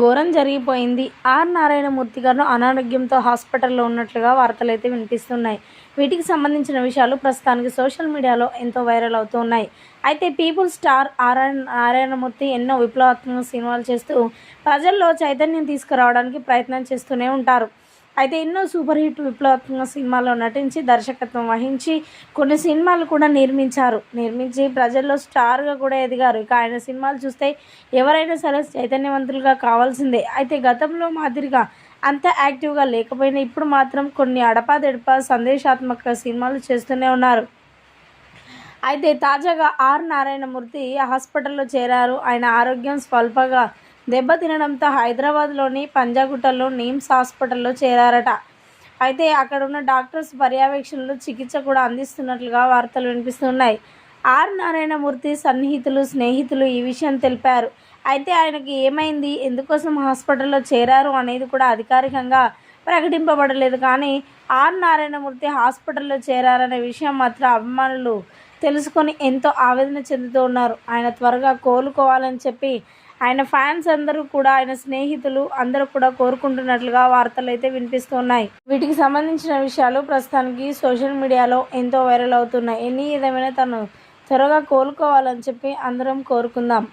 ఘోరం జరిగిపోయింది. ఆర్. నారాయణమూర్తి గారు అనారోగ్యంతో హాస్పిటల్లో ఉన్నట్లుగా వార్తలు అయితే వినిపిస్తున్నాయి. వీటికి సంబంధించిన విషయాలు ప్రస్తుతానికి సోషల్ మీడియాలో ఎంతో వైరల్ అవుతున్నాయి. అయితే పీపుల్ స్టార్ ఆర్. నారాయణమూర్తి ఎన్నో విప్లవాత్మక సినిమాలు చేస్తూ ప్రజల్లో చైతన్యం తీసుకురావడానికి ప్రయత్నం చేస్తూనే ఉంటారు. అయితే ఎన్నో సూపర్ హిట్ విప్లవాత్మక సినిమాల్లో నటించి దర్శకత్వం వహించి కొన్ని సినిమాలు కూడా నిర్మించారు. నిర్మించి ప్రజల్లో స్టార్గా కూడా ఎదిగారు. ఇక ఆయన సినిమాలు చూస్తే ఎవరైనా సరే చైతన్యవంతులుగా కావాల్సిందే. అయితే గతంలో మాదిరిగా అంత యాక్టివ్గా లేకపోయినా ఇప్పుడు మాత్రం కొన్ని అడపాదెడప సందేశాత్మక సినిమాలు చేస్తూనే ఉన్నారు. అయితే తాజాగా ఆర్. నారాయణమూర్తి హాస్పిటల్లో చేరారు. ఆయన ఆరోగ్యం స్వల్పగా దెబ్బతినడంతో హైదరాబాద్లోని పంజాగుట్టలో నిమ్స్ హాస్పిటల్లో చేరారట. అయితే అక్కడ ఉన్న డాక్టర్స్ పర్యవేక్షణలో చికిత్స కూడా అందిస్తున్నట్లుగా వార్తలు వినిపిస్తున్నాయి. ఆర్. నారాయణమూర్తి సన్నిహితులు స్నేహితులు ఈ విషయం తెలిపారు. అయితే ఆయనకి ఏమైంది? ఎందుకోసం హాస్పిటల్లో చేరారు అనేది కూడా అధికారికంగా ప్రకటింపబడలేదు. కానీ ఆర్. నారాయణమూర్తి హాస్పిటల్లో చేరారనే విషయం మాత్రం అభిమానులు తెలుసుకొని ఎంతో ఆవేదన చెందుతూ ఉన్నారు. ఆయన త్వరగా కోలుకోవాలని చెప్పి ఆయన ఫ్యాన్స్ అందరూ కూడా ఆయన స్నేహితులు అందరూ కూడా కోరుకుంటున్నట్లుగా వార్తలు అయితే వినిపిస్తున్నాయి వీటికి సంబంధించిన విషయాలు ప్రస్తుతానికి సోషల్ మీడియాలో ఎంతో వైరల్ అవుతున్నాయి. ఎన్ని విధమైన తను త్వరగా కోలుకోవాలని చెప్పి అందరం కోరుకుందాం.